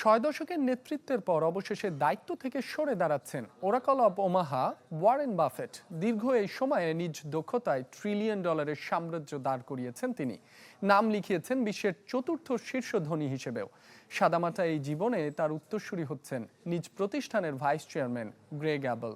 ছয় দশকের নেতৃত্বের পর অবশেষে দায়িত্ব থেকে সরে দাঁড়াচ্ছেন Oracle of Omaha, Warren Buffett. দীর্ঘ এই সময়ে নিজ দক্ষতায় ট্রিলিয়ন ডলারের সাম্রাজ্য দাঁড় করিয়েছেন তিনি। নাম লিখিয়েছেন বিশ্বের চতুর্থ শীর্ষ ধনী হিসেবেও। সাদামাটা এই জীবনে তার উত্তরসূরি হচ্ছেন নিজ প্রতিষ্ঠানের ভাইস চেয়ারম্যান গ্রে গ্যাবল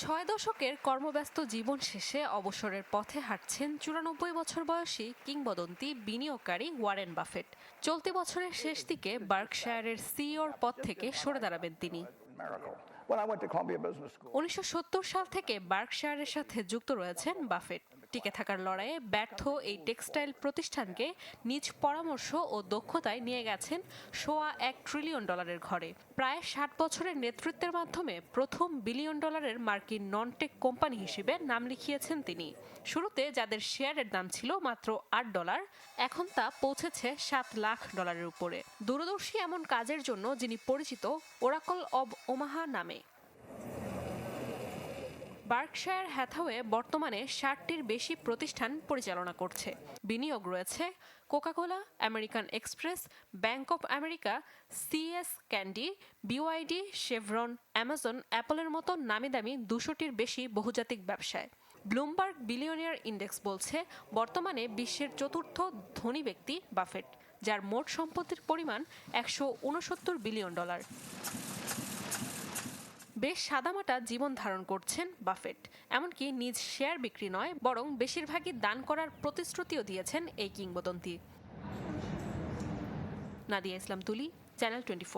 ছয় দশকের কর্মব্যস্ত জীবন শেষে অবসরের পথে হাঁটছেন চুরানব্বই বছর বয়সী কিংবদন্তি বিনিয়োগকারী ওয়ারেন বাফেট। চলতি বছরের শেষ দিকে বার্কশায়ারের সিইওর পদ থেকে সরে দাঁড়াবেন তিনি। উনিশশো সাল থেকে বার্কশায়ারের সাথে যুক্ত রয়েছেন বাফেট। টিকে থাকার লড়াইয়ে ব্যর্থ এই টেক্সটাইল প্রতিষ্ঠানকে নিজ পরামর্শ ও দক্ষতায় নিয়ে গেছেন সোয়া এক ট্রিলিয়ন ডলারের ঘরে। প্রায় ষাট বছরের নেতৃত্বের মাধ্যমে প্রথম বিলিয়ন ডলারের মার্কিন ননটেক কোম্পানি হিসেবে নাম লিখিয়েছেন তিনি। শুরুতে যাদের শেয়ারের দাম ছিল মাত্র আট ডলার, এখন তা পৌঁছেছে সাত লাখ ডলারের উপরে। দূরদর্শী এমন কাজের জন্য যিনি পরিচিত, ওরাকল অব ওমাহা নামে। বার্কশায়ার হ্যাথাওয়ে বর্তমানে ষাটটির বেশি প্রতিষ্ঠান পরিচালনা করছে। বিনিয়োগ রয়েছে Coca Cola, American Express, bank of America See's candy BYD Chevron, Amazon, অ্যাপলের মতো নামি দামি দুশোটির বেশি বহুজাতিক ব্যবসায়। ব্লুমবার্গ বিলিয়নিয়ার ইন্ডেক্স বলছে, বর্তমানে বিশ্বের চতুর্থ ধনী ব্যক্তি বাফেট, যার মোট সম্পত্তির পরিমাণ একশো উনসত্তর বিলিয়ন ডলার। বেশ সাদামাটা জীবন ধারণ করছেন বাফেট। এমনকি নিজ শেয়ার বিক্রি নয়, বরং বেশিরভাগই দান করার প্রতিশ্রুতিও দিয়েছেন এই কিংবদন্তি। নাদিয়া ইসলাম তুলি, চ্যানেল টোয়েন্টি